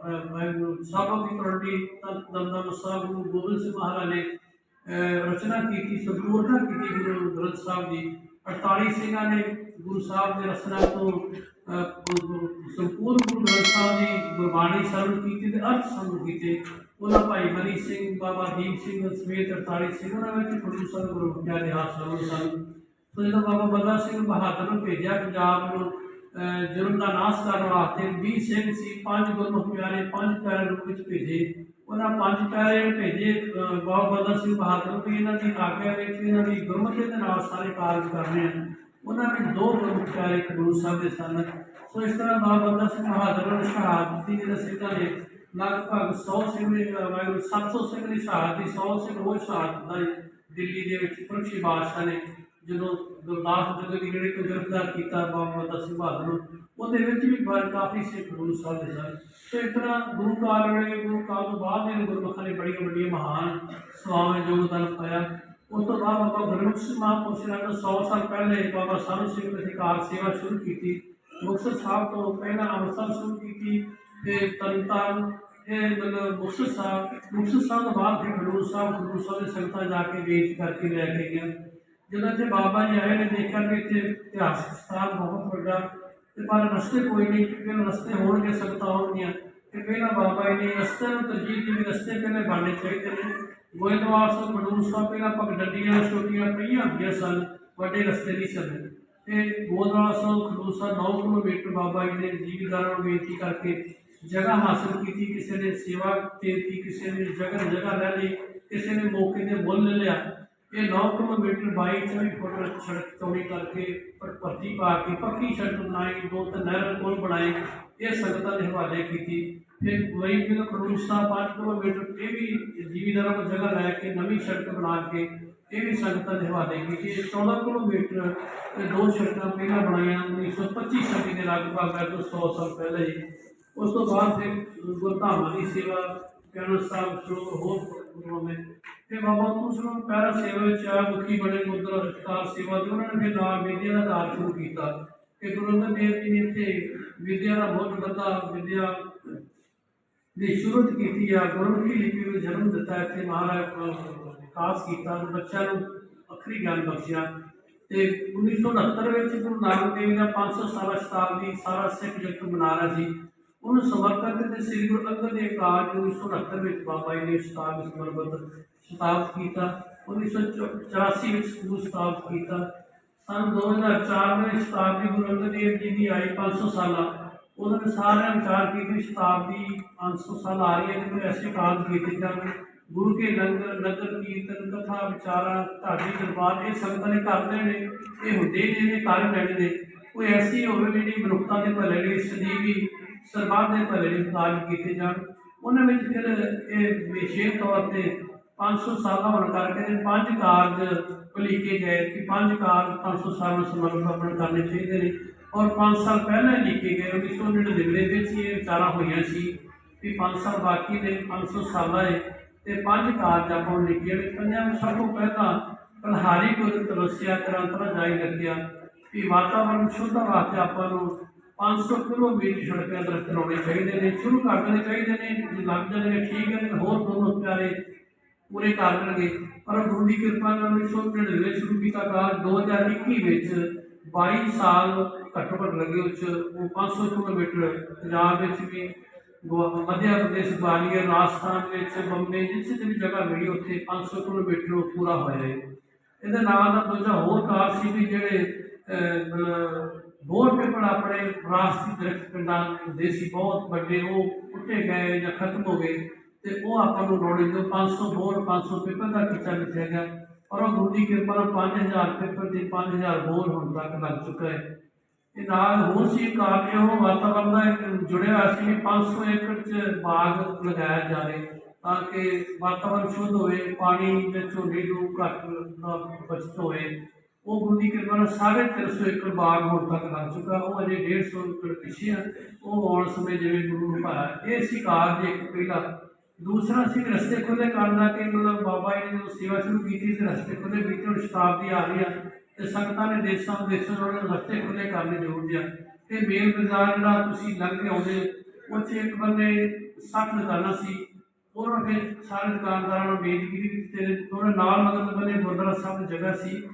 Speaker 2: ਸਾਬਕ ਦੀ ਕਰੋੜੀ ਦਮਦਮ ਸਾਹਿਬ, ਗੁਰੂ ਗੋਬਿੰਦ ਸਿੰਘ ਮਹਾਰਾਜ ਨੇ ਰਚਨਾ ਕੀਤੀ ਸੰਪੂਰਨਤਾ ਕੀਤੀ ਗੁਰੂ ਗ੍ਰੰਥ ਸਾਹਿਬ ਦੀ। 48 ਸਿੰਘਾਂ ਨੇ ਗੁਰੂ ਸਾਹਿਬ ਦੇ ਰਚਨਾ ਤੋਂ ਸੰਪੂਰਨ ਗੁਰੂ ਗ੍ਰੰਥ ਸਾਹਿਬ ਦੀ ਗੁਰਬਾਣੀ ਸਰਵ ਕੀਤੀ ਤੇ ਅਰਥ ਸਮਝ ਕੀਤੇ। ਉਹਨਾਂ ਭਾਈ ਮਨੀ ਸਿੰਘ, ਬਾਬਾ ਦੀਪ ਸਿੰਘ ਸਮੇਤ 48 ਸਿੰਘ ਵਿੱਚ ਗੁਰੂ ਸਾਹਿਬ ਗੁਰੂ ਪਿਆਰੇ ਹਾਸਲ ਸਨ। ਸੋ ਜਦੋਂ ਬਾਬਾ ਬੰਦਾ ਸਿੰਘ ਬਹਾਦਰ ਨੂੰ ਭੇਜਿਆ ਪੰਜਾਬ ਨੂੰ ਜ਼ੁਲਮ ਦਾ ਨਾਸ਼ ਕਰਨ ਵਾਸਤੇ 20 ਸਿੰਘ ਸੀ ਪੰਜ ਗੁਰਮੁਖ ਪਿਆਰੇ ਪੰਜ ਪਿਆਰੇ ਰੂਪ ਵਿੱਚ ਭੇਜੇ। ਉਹਨਾਂ ਪੰਜ ਪਿਆਰੇ ਭੇਜੇ ਬਾਬਾ ਬੰਦਾ ਸਿੰਘ ਬਹਾਦਰ ਨੂੰ ਵੀ ਇਹਨਾਂ ਦੀ ਆਗਿਆ ਵਿੱਚ ਇਹਨਾਂ ਦੀ ਗੁਰਮਤਿ ਦੇ ਨਾਲ ਸਾਰੇ ਕਾਰਜ ਕਰਨੇ ਆ ਉਹਨਾਂ ਵਿੱਚ ਦੋ ਗੁਰਮੁਖ ਪਿਆਰੇ ਗੁਰੂ ਸਾਹਿਬ ਦੇ ਸਨ। ਸੋ ਇਸ ਤਰ੍ਹਾਂ ਬਾਬਾ ਬੰਦਾ ਸਿੰਘ ਬਹਾਦਰ ਨੂੰ ਸ਼ਹਾਦਤ ਦੀ ਸਿੰਘਾਂ ਨੇ ਲਗਭਗ 100 ਸਿੰਘ ਨੇ ਅਹ, ਵਾਹਿਗੁਰੂ 700 ਸਿੰਘ ਦੀ ਸ਼ਹਾਦਤੀ ਦੀ 100 ਸਿੰਘ ਉਹ ਸ਼ਹਾਦਤ ਦਾ ਦਿੱਲੀ ਦੇ ਵਿੱਚ ਪੁਰਖੀ ਬਾਦਸ਼ਾਹ ਨੇ ਜਦੋਂ ਗੁਰਦਾਸ ਜਦੋਂ ਦੀ ਜਿਹੜੇ ਤੋਂ ਗ੍ਰਿਫਤਾਰ ਕੀਤਾ ਬਾਬਾ ਬੰਦਾ ਸਿੰਘ ਬਹਾਦਰ ਨੂੰ, ਉਹਦੇ ਵਿੱਚ ਵੀ ਬੜ ਕਾਫੀ ਸਿੱਖ ਗੁਰੂ ਸਾਹਿਬ ਦੇ ਸਨ। ਸੋ ਇਸ ਤਰ੍ਹਾਂ ਗੁਰੂ ਕਾਲ ਵੇਲੇ ਗੁਰੂ ਕਾਲ ਤੋਂ ਬਾਅਦ ਦੇ ਗੁਰਮੁਖਾਂ ਨੇ ਬੜੀਆਂ ਵੱਡੀਆਂ ਮਹਾਨ ਸਵਾਵਾਂ ਯੋਗਦਾਨ ਪਾਇਆ। ਉਸ ਤੋਂ ਬਾਅਦ ਬਾਬਾ ਗੁਰਮੁਖ ਸਿੰਘ ਮਹਾਂਪੁਰਸ਼ ਨੇ 100 ਸਾਲ ਪਹਿਲੇ ਬਾਬਾ ਸਾਹਿਬ ਸਿੰਘ ਨੇ ਕਾਰ ਸੇਵਾ ਸ਼ੁਰੂ ਕੀਤੀ। ਮੁਕਤਸਰ ਸਾਹਿਬ ਤੋਂ ਪਹਿਲਾਂ ਅੰਮ੍ਰਿਤਸਰ ਸ਼ੁਰੂ ਕੀਤੀ ਤੇ ਤਰਨਤਾਰਨ ਇਹ ਮਤਲਬ ਮੁਕਤਸਰ ਸਾਹਿਬ। ਮੁਕਤਸਰ ਸਾਹਿਬ ਤੋਂ ਬਾਅਦ ਫਿਰ ਖਡੂਰ ਸਾਹਿਬ ਖਡੂਰ ਸਾਹਿਬ ਦੇ ਸੰਗਤਾਂ ਜਾ ਕੇ ਵੇਚ ਕਰਕੇ ਲੈ ਕੇ ਗਏ ਜਦੋਂ ਇੱਥੇ ਬਾਬਾ ਜੀ ਆਏ ਨੇ ਦੇਖਿਆ ਕਿ ਇੱਥੇ ਇਤਿਹਾਸਕ ਸਥਾਨ ਬਹੁਤ ਵੱਡਾ ਤੇ ਪਰ ਰਸਤੇ ਕੋਈ ਨਹੀਂ ਕਿਉਂਕਿ ਰਸਤੇ ਹੋਣਗੇ ਸੰਗਤਾਂ ਹੋਣਗੀਆਂ ਤੇ ਪਹਿਲਾਂ ਬਾਬਾ ਜੀ ਨੇ ਰਸਤੇ ਨੂੰ ਤਰਜੀਹ ਦਿੱਤੀ ਵੀ ਰਸਤੇ ਪਹਿਲੇ ਬਣਨੇ ਚਾਹੀਦੇ ਨੇ ਗੋਇੰਦਵਾਲ ਸਾਹਿਬ ਖਡੂਰ ਸਾਹਿਬ ਪਹਿਲਾਂ ਪਗਡੰਡੀਆਂ ਛੋਟੀਆਂ ਪਈਆਂ ਹੁੰਦੀਆਂ ਸਨ ਵੱਡੇ ਰਸਤੇ ਨਹੀਂ ਸਨ ਤੇ ਗੋਇੰਦਵਾਲ ਸਾਹਿਬ ਖਡੂਰ ਸਾਹਿਬ 9 ਕਿਲੋਮੀਟਰ ਬਾਬਾ ਜੀ ਨੇ ਜੀਵਦਾਰਾਂ ਨੂੰ ਬੇਨਤੀ ਕਰਕੇ ਜਗ੍ਹਾ ਹਾਸਲ ਕੀਤੀ ਕਿਸੇ ਨੇ ਸੇਵਾ ਕੀਤੀ ਕਿਸੇ ਨੇ ਜਗ੍ਹਾ ਜਗ੍ਹਾ ਲੈ ਲਈ ਕਿਸੇ ਨੇ ਮੌਕੇ ਤੇ ਮੁੱਲ ਲੈ ਲਿਆ ਇਹ 9 ਕਿਲੋਮੀਟਰ 22 ਫੁੱਟ ਸੜਕ ਚੌੜੀ ਕਰਕੇ ਪਰ ਭਰਤੀ ਪਾ ਕੇ ਪੱਕੀ ਸੜਕ ਬਣਾਈ, ਦੋ ਤਿੰਨ ਨਹਿਰ ਪੁਲ ਬਣਾਏ ਇਹ ਸੰਗਤਾਂ ਦੇ ਹਵਾਲੇ ਕੀਤੀ। ਫਿਰ ਵਈ ਬਿਲ ਖਡੂਰ ਸਾਹਿਬ 5 ਕਿਲੋਮੀਟਰ ਇਹ ਵੀ ਜੀਵੀਦਾਰਾਂ ਕੋਲ ਜਗ੍ਹਾ ਲੈ ਕੇ ਨਵੀਂ ਸੜਕ ਬਣਾ ਕੇ ਇਹ ਵੀ ਸੰਗਤਾਂ ਦੇ ਹਵਾਲੇ ਕੀਤੀ। ਇਹ 14 ਕਿਲੋਮੀਟਰ ਤੇ ਦੋ ਸੜਕਾਂ ਪਹਿਲਾਂ ਬਣਾਈਆਂ 1925 ਸਦੀ ਦੇ ਲਗਭਗ ਮੈਂ ਤੋਂ 100 ਸਾਲ ਪਹਿਲਾਂ ਹੀ ਉਸ ਤੋਂ ਬਾਅਦ ਫਿਰ ਗੁਰਧਾਮਾਂ ਦੀ ਸੇਵਾ ਕਰਨ ਸਾਹਿਬ ਸ਼ੁਰੂ ਹੋਰ ਗੁਰੂਆਂ ਨੇ ਤੇ ਬਾਬਾ ਤੁਸਨੂੰ ਪਹਿਰਾ ਸੇਵਾ ਵਿੱਚ ਆ ਮੁਖੀ ਬਣੇ ਮੁਦਰਾ ਰਖਤਾਰ ਸੇਵਾ ਦੇ, ਉਹਨਾਂ ਨੇ ਫਿਰ ਨਾਲ ਵਿਦਿਆ ਦਾ ਦਾਰ ਸ਼ੁਰੂ ਕੀਤਾ। ਕਿ ਗੁਰੂ ਅੰਗਦ ਦੇਵ ਜੀ ਨੇ ਇੱਥੇ ਵਿਦਿਆ ਦਾ ਬਹੁਤ ਵੱਡਾ ਵਿਦਿਆ ਦੀ ਸ਼ੁਰੂਆਤ ਕੀਤੀ ਆ। ਗੁਰਮੁਖੀ ਲਿਪੀ ਨੂੰ ਜਨਮ ਦਿੱਤਾ ਇੱਥੇ ਮਹਾਰਾਜ ਵਿਕਾਸ ਕੀਤਾ ਤੇ ਬੱਚਿਆਂ ਨੂੰ ਅੱਖਰੀ ਗਿਆਨ ਬਖਸ਼ਿਆ। ਤੇ 1969 ਵਿੱਚ ਗੁਰੂ ਨਾਨਕ ਦੇਵ ਜੀ ਦਾ 500 ਸਾਲਾ ਸ਼ਤਾਬਦੀ ਸਾਰਾ ਸਿੱਖ ਜਗਤ ਮਨਾ ਰਿਹਾ ਸੀ। ਉਹਨੂੰ ਸਮਰਪਿਤ ਤੇ ਸ੍ਰੀ ਗੁਰੂ ਅੰਗਦ ਦੇਵ ਕਾਲਜ ਨੂੰ 1969 ਵਿੱਚ ਬਾਬਾ ਜੀ ਨੇ ਸ਼ਤਾਬਦੀ ਸਮਰਪਿਤ ਸ਼ਤਾਬਦ ਕੀਤਾ 1984 ਵਿੱਚ ਸਕੂਲ ਸ਼ਤਾਬਦ ਕੀਤਾ। ਸਨ 2004 ਵਿੱਚ ਸ਼ਤਾਬਦੀ ਗੁਰੂ ਅੰਗਦ ਦੇਵ ਜੀ ਦੀ ਆਈ 500 ਸਾਲਾ। ਉਹਨਾਂ ਨੇ ਸਾਰਿਆਂ ਵਿਚਾਰ ਕੀਤੀ ਸ਼ਤਾਬਦੀ 500 ਸਾਲ ਆ ਰਹੀ ਹੈ ਤੇ ਐਸੇ ਕਾਰਜ ਕੀਤੇ ਜਾਣ ਗੁਰੂ ਕੇ ਲੰਗਰ, ਨਗਰ ਕੀਰਤਨ, ਕਥਾ ਵਿਚਾਰਾਂ ਢਾਡੀ ਦਰਬਾਰ, ਇਹ ਸੰਗਤਾਂ ਨੇ ਕਰਦੇ ਨੇ, ਇਹ ਹੁੰਦੇ ਨੇ ਇਹ ਕਰ ਲੈਣੇ ਨੇ। ਕੋਈ ਐਸੀ ਹੋਵੇ ਜਿਹੜੀ ਮਨੁੱਖਤਾ ਦੇ ਭਲੇ ਲਈ, ਸਦੀਵੀ ਸਰਬੱਤ ਦੇ ਭਲੇ ਲਈ ਕਾਰਜ ਕੀਤੇ ਜਾਣ। ਉਹਨਾਂ ਵਿੱਚ ਫਿਰ ਇਹ ਵਿਸ਼ੇਸ਼ ਤੌਰ ਤੇ 500 ਸਾਲਾਂ ਹੋਣ ਕਰਕੇ ਇਹ ਪੰਜ ਕਾਰਜ ਉਲੀਕੇ ਗਏ ਕਿ ਪੰਜ ਕਾਰਜ 500 ਸਾਲ ਨੂੰ ਸਮਰਪਣ ਕਰਨੇ ਚਾਹੀਦੇ ਨੇ। ਔਰ 5 ਸਾਲ ਪਹਿਲਾਂ ਹੀ ਲਿਖੇ ਗਏ 1999 ਦੇ ਵਿੱਚ ਇਹ ਵਿਚਾਰਾਂ ਹੋਈਆਂ ਸੀ ਵੀ 5 ਸਾਲ ਬਾਕੀ ਨੇ 500 ਸਾਲਾਂ ਹੈ ਤੇ ਪੰਜ ਕਾਰਜ ਆਪਾਂ ਨੂੰ ਲਿਖੇ ਨੇ। ਪੰਜਾਂ ਵਿੱਚ ਸਭ ਤੋਂ ਪਹਿਲਾਂ ਕਲਹਾਰੀ ਗੁਰ ਤਲਸਿਆ ਕਰੰਤਰਾ ਜਾਈ ਲੱਗਿਆ ਵੀ ਵਾਤਾਵਰਣ ਸ਼ੁੱਧ ਵਾਸਤੇ ਆਪਾਂ ਨੂੰ 500 ਕਿਲੋਮੀਟਰ ਸੜਕਾਂ ਦਰਖਤ ਲਾਉਣੇ ਚਾਹੀਦੇ ਨੇ, ਸ਼ੁਰੂ ਕਰ ਦੇਣੇ ਚਾਹੀਦੇ ਨੇ ਲੱਗ ਜਾਂਦੇ ਠੀਕ ਹੈ ਤੇ ਹੋਰ ਦੋਨੋਂ ਪਿਆਰੇ ਪੂਰੇ ਕਰ ਲੈਣਗੇ ਪਰ ਗੁਰੂ ਦੀ ਕਿਰਪਾ ਨਾਲ 1999 ਸ਼ੁਰੂ ਕੀਤਾ ਕਾਰਜ। 2021 ਵਿੱਚ 22 ਸਾਲ ਘੱਟੋ ਘੱਟ ਲੱਗੇ ਉੱਚ ਉਹ 500 ਕਿਲੋਮੀਟਰ ਪੰਜਾਬ ਵਿੱਚ ਵੀ ਗੋ- ਮੱਧ ਪ੍ਰਦੇਸ਼ ਗਵਾਲੀਅਰ ਰਾਜਸਥਾਨ ਵਿੱਚ ਬੰਬੇ ਜਿੱਥੇ ਵੀ ਜਗ੍ਹਾ ਮਿਲੀ ਉੱਥੇ 500 ਕਿਲੋਮੀਟਰ ਉਹ ਪੂਰਾ ਹੋਇਆ ਹੈ। ਇਹਦੇ ਨਾਲ ਦਾ ਦੂਜਾ ਹੋਰ ਕਾਰ ਸੀ ਵੀ ਜਿਹੜੇ ਅਹ, ਹੋਰ ਪੇਪਰ ਆਪਣੇ ਵਿਰਾਸਤੀ ਦਰਖਤ ਪਿੰਡਾਂ ਦੇ ਸੀ ਬਹੁਤ ਵੱਡੇ ਉਹ ਉੱਟੇ ਗਏ ਜਾਂ ਖਤਮ ਹੋ ਗਏ। ਤੇ ਉਹ ਆਪਾਂ ਨੂੰ ਨੌਲੇਜ ਦਿਓ 500 ਹੋਰ 500 ਪੇਪਰ ਦਾ ਖਰਚਾ ਲਿਖਿਆ ਗਿਆ। ਔਰ ਉਹ ਗੁਰੂ ਦੀ ਕਿਰਪਾ ਨਾਲ 5000 ਪੇਪਰ ਤੇ 5000 ਹੋਰ ਹੁਣ ਤੱਕ ਲੱਗ ਚੁੱਕਾ ਹੈ। ਇਹ ਨਾਲ ਹੋਰ ਸੀ ਕਾਰਜ ਉਹ ਵਾਤਾਵਰਣ ਦਾ ਜੁੜਿਆ ਹੋਇਆ ਸੀ 500 ਏਕੜ ਚ ਬਾਗ ਲਗਾਇਆ ਜਾਵੇ ਤਾਂ ਕਿ ਵਾਤਾਵਰਣ ਸ਼ੁੱਧ ਹੋਵੇ, ਪਾਣੀ ਦੇ ਝੋਨੇ ਨੂੰ ਘੱਟ ਦਾ ਬਚਤ ਹੋਵੇ। ਉਹ ਗੁਰੂ ਦੀ ਕਿਰਪਾ ਨਾਲ ਸਾਢੇ ਤਿੰਨ ਸੌ ਏਕੜ ਬਾਗ ਹੁਣ ਤੱਕ ਲੱਗ ਚੁੱਕਾ। ਉਹ ਅਜੇ 150 ਏਕੜ ਪਿੱਛੇ ਆ। ਉਹ ਆਉਣ ਸਮੇਂ ਜਿਵੇਂ ਗੁਰੂ ਨੂੰ ਪਾਇਆ ਇਹ ਸੀ ਕਾਰਜ ਇੱਕ ਪਹਿਲਾ ਦੂਸਰਾ ਸੀ ਰਸਤੇ ਖੁੱਲੇ ਕਰਨ ਦਾ ਕਿ ਮਤਲਬ ਬਾਬਾ ਜੀ ਨੇ ਜਦੋਂ ਸੇਵਾ ਸ਼ੁਰੂ ਕੀਤੀ ਤੇ ਰਸਤੇ ਖੁੱਲੇ ਵਿੱਚ ਹੁਣ ਸ਼ਤਾਬਦੀ ਆ ਰਹੀ ਆ ਤੇ ਸੰਗਤਾਂ ਨੇ ਦੇਸ਼ਾਂ ਦੇਸ਼ਾਂ ਨਾਲ ਰਸਤੇ ਖੁੱਲੇ ਕਰਨੇ ਜ਼ਰੂਰੀ ਆ। ਤੇ ਮੇਨ ਬਾਜ਼ਾਰ ਜਿਹੜਾ ਤੁਸੀਂ ਲੰਘ ਕੇ ਆਉਂਦੇ ਉਹ 'ਚ ਇੱਕ ਬੰਦੇ 60 ਦੁਕਾਨਾਂ ਸੀ, ਉਹਨਾਂ ਨੇ ਸਾਰੇ ਦੁਕਾਨਦਾਰਾਂ ਨੂੰ ਬੇਨਤੀ ਕੀਤੀ ਤੇ ਉਹਨਾਂ ਨਾਲ ਮਗਰ ਬੰਨੇ ਗੁਰਦੁਆਰਾ ਸਾਹਿਬ ਦੀ ਜਗ੍ਹਾ ਸੀ।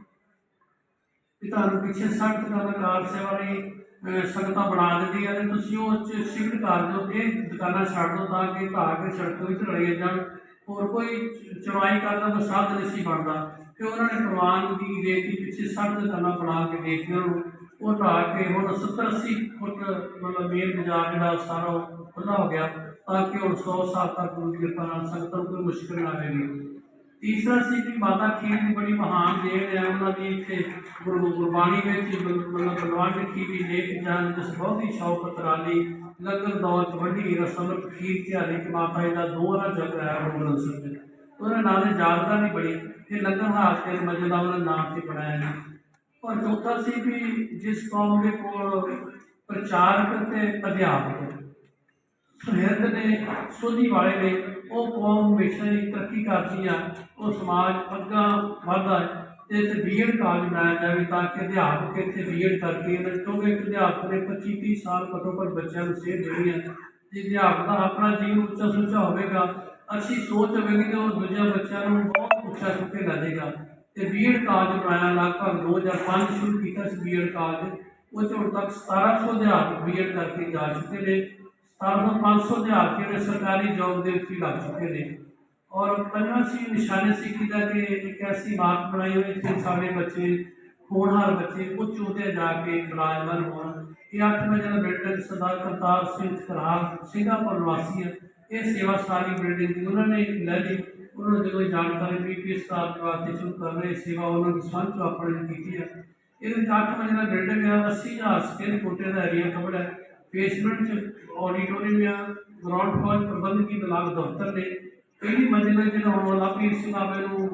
Speaker 2: ਵੀ ਤੁਹਾਨੂੰ ਪਿੱਛੇ ਸੜਕ ਦੁਕਾਨਾਂ ਕਾਰ ਸੇਵਾ ਲਈ ਸੰਗਤਾਂ ਬਣਾ ਦਿੱਤੀਆਂ ਨੇ ਤੁਸੀਂ ਉਹ ਚ ਸ਼ਿਫਟ ਕਰ ਦਿਓ, ਇਹ ਦੁਕਾਨਾਂ ਛੱਡ ਦਿਓ ਤਾਂ ਕਿ ਘਾਹ ਕੇ ਸੜਕ ਵਿੱਚ ਰਲੀਆਂ ਜਾਣ। ਹੋਰ ਕੋਈ ਚ- ਕਰਦਾ ਤਾਂ ਸਾਧ ਨਹੀਂ ਸੀ ਬਣਦਾ। ਤੇ ਉਹਨਾਂ ਨੇ ਪ੍ਰਵਾਨਗੀ ਦੇ ਕੇ ਪਿੱਛੇ ਸੜਕ ਦੁਕਾਨਾਂ ਬਣਾ ਕੇ ਦੇਖੀਆਂ ਨੂੰ ਉਹ ਢਾਹ ਕੇ ਹੁਣ 70 80 ਫੁੱਟ ਮਤਲਬ ਮੇਨ ਬਾਜ਼ਾਰ ਜਿਹੜਾ ਸਾਰਾ ਉਹ ਖੁੱਲ੍ਹਾ ਹੋ ਗਿਆ ਤਾਂ ਕਿ ਹੁਣ 100 ਸਾਲ ਤੱਕ ਗੁਰੂ ਦੀ ਕਿਰਪਾ ਨਾਲ ਸੰਗਤਾਂ ਨੂੰ ਕੋਈ ਮੁਸ਼ਕਲ ਨਾ ਆਵੇਗੀ ਤੀਸਰਾ ਸੀ ਕਿ ਮਾਤਾ ਖੀਰ ਦੀ ਬੜੀ ਮਹਾਨ ਦੇਣ ਹੈ ਉਹਨਾਂ ਦੀ ਇੱਥੇ ਗੁਰੂ ਗੁਰਬਾਣੀ ਵਿੱਚ ਹੀ ਮਤਲਬ ਮਤਲਬ ਬਲਵਾਨ ਦੀ ਵੀ ਲੇਖ ਜਾਨ ਜਿਸ ਬਹੁਤੀ ਸ਼ੌਕਤ ਰਾਲੀ ਲੰਗਰ ਦੌਲਤ ਵੱਡੀ ਰਸਮ ਖੀਰ ਧਿਆਨੀ ਕਿ ਮਾਤਾ ਜੀ ਦਾ ਦੋਹਰਾ ਜਗ ਰਿਹਾ ਗੁਰੂ ਗ੍ਰੰਥ ਸਾਹਿਬ ਜੀ ਉਹਨਾਂ ਨਾਲ ਦੀ ਯਾਦਗਾਰ ਨਹੀਂ ਬੜੀ ਤੇ ਲੰਗਰ ਹਾਰ ਤੇ ਮਜਦ ਦਾ ਉਹਨਾਂ ਨਾਮ ਤੇ ਬਣਾਇਆ ਹੈ ਔਰ ਚੌਥਾ ਸੀ ਵੀ ਜਿਸ ਕੌਮ ਦੇ ਕੋਲ ਪ੍ਰਚਾਰਕ ਤੇ ਅਧਿਆਪਕ ਸੁਹਿਰਦ ਨੇ ਸੋਝੀ ਵਾਲੇ ਨੇ ਉਹ ਕੌਮ ਹਮੇਸ਼ਾ ਹੀ ਤਰੱਕੀ ਕਰਦੀ ਆ ਉਹ ਸਮਾਜ ਅੱਗਾ ਵਧਦਾ ਹੈ। ਤੇ ਇੱਥੇ ਬੀਐਡ ਕਾਲਜ ਬਣਾਇਆ ਜਾਵੇ ਤਾਂ ਕਿ ਅਧਿਆਪਕ ਇੱਥੇ ਬੀਐਡ ਕਰਕੇ ਇਹਨਾਂ ਕਿਉਂਕਿ ਅਧਿਆਪਕ ਨੇ 25 30 ਸਾਲ ਘੱਟੋ ਘੱਟ ਬੱਚਿਆਂ ਨੂੰ ਸੇਧ ਦੇਣੀ ਹੈ। ਜੇ ਅਧਿਆਪਕ ਦਾ ਆਪਣਾ ਜੀਵਨ ਉੱਚਾ ਸੁੱਚਾ ਹੋਵੇਗਾ, ਅੱਛੀ ਸੋਚ ਹੋਵੇਗੀ ਤੇ ਉਹ ਦੂਜਿਆਂ ਬੱਚਿਆਂ ਨੂੰ ਬਹੁਤ ਉੱਚਾ ਚੁੱਕ ਕੇ ਲੈ ਜਾਏਗਾ ਤੇ ਬੀਐਡ ਕਾਲਜ ਬਣਾਇਆ ਲਗਭਗ 2005 ਸ਼ੁਰੂ ਕੀਤਾ ਸੀ ਬੀਐਡ ਕਾਲਜ ਉਹ 'ਚ ਹੁਣ ਤੱਕ 1700 ਅਧਿਆਪਕ ਬੀਐਡ ਕਰਕੇ ਜਾ ਚੁੱਕੇ ਨੇ। 1700 ਅਧਿਆਪਕ ਜਿਹੜੇ ਸਰਕਾਰੀ ਜੌਬ ਦੇ ਵਿੱਚ ਲੱਗ ਚੁੱਕੇ ਨੇ। ਔਰ ਪੰਜਵਾਂ ਸੀ, ਨਿਸ਼ਾਨੇ ਸਿੱਖੀ ਦਾ ਕਿ ਇੱਕ ਐਸੀ ਬਾਤ ਬਣਾਈ ਹੋਈ ਕਿ ਸਾਡੇ ਬੱਚੇ, ਹੋਣਹਾਰ ਬੱਚੇ ਉੱਚ ਉਹਦੇ ਜਾ ਕੇ ਵਿਰਾਜਮਾਨ ਹੋਣ। ਇਹ ਅੱਠ ਵਜੇ ਬਿਲਡਿੰਗ ਸਰਦਾਰ ਕਰਤਾਰ ਸਿੰਘ ਖਰਾਬ ਸਿੰਘਾਪੁਰ ਨਿਵਾਸੀ ਹੈ। ਇਹ ਸੇਵਾ ਸਾਰੀ ਬਿਲਡਿੰਗ ਦੀ ਉਹਨਾਂ ਨੇ ਲੈ ਲਈ। ਉਹਨਾਂ ਨੂੰ ਜਦੋਂ ਜਾਣਕਾਰੀ ਮਿਲੀ ਕਿ ਇਸ ਵਾਸਤੇ ਸ਼ੁਰੂ ਕਰ ਰਹੇ ਸੇਵਾ ਉਹਨਾਂ ਦੀ ਸੰਚ ਆਪਣੇ ਕੀਤੀ ਹੈ। ਇਹਦੇ ਵਿੱਚ ਅੱਠ ਵਜੇ ਦਾ ਬਿਲਡਿੰਗ ਹੈ 80000 ਸਕੁਅਰ ਫੁੱਟ ਦਾ ਏਰੀਆ ਕਵਰ ਹੈ। ਬੇਸਮੈਂਟ ਚ ਆਡੀਟੋਰੀਅਮ ਆ ਗਰਾਊਂਡ ਫਲੋਰ ਪ੍ਰਬੰਧਕੀ ਬਲਾਕ ਦਫ਼ਤਰ ਪਹਿਲੀ ਮੰਜ਼ਿਲ ਵਿੱਚ ਜਿਹੜਾ ਹੁਣ ਲਵਪ੍ਰੀਤ ਸਿੰਘ ਆਵੇ ਨੂੰ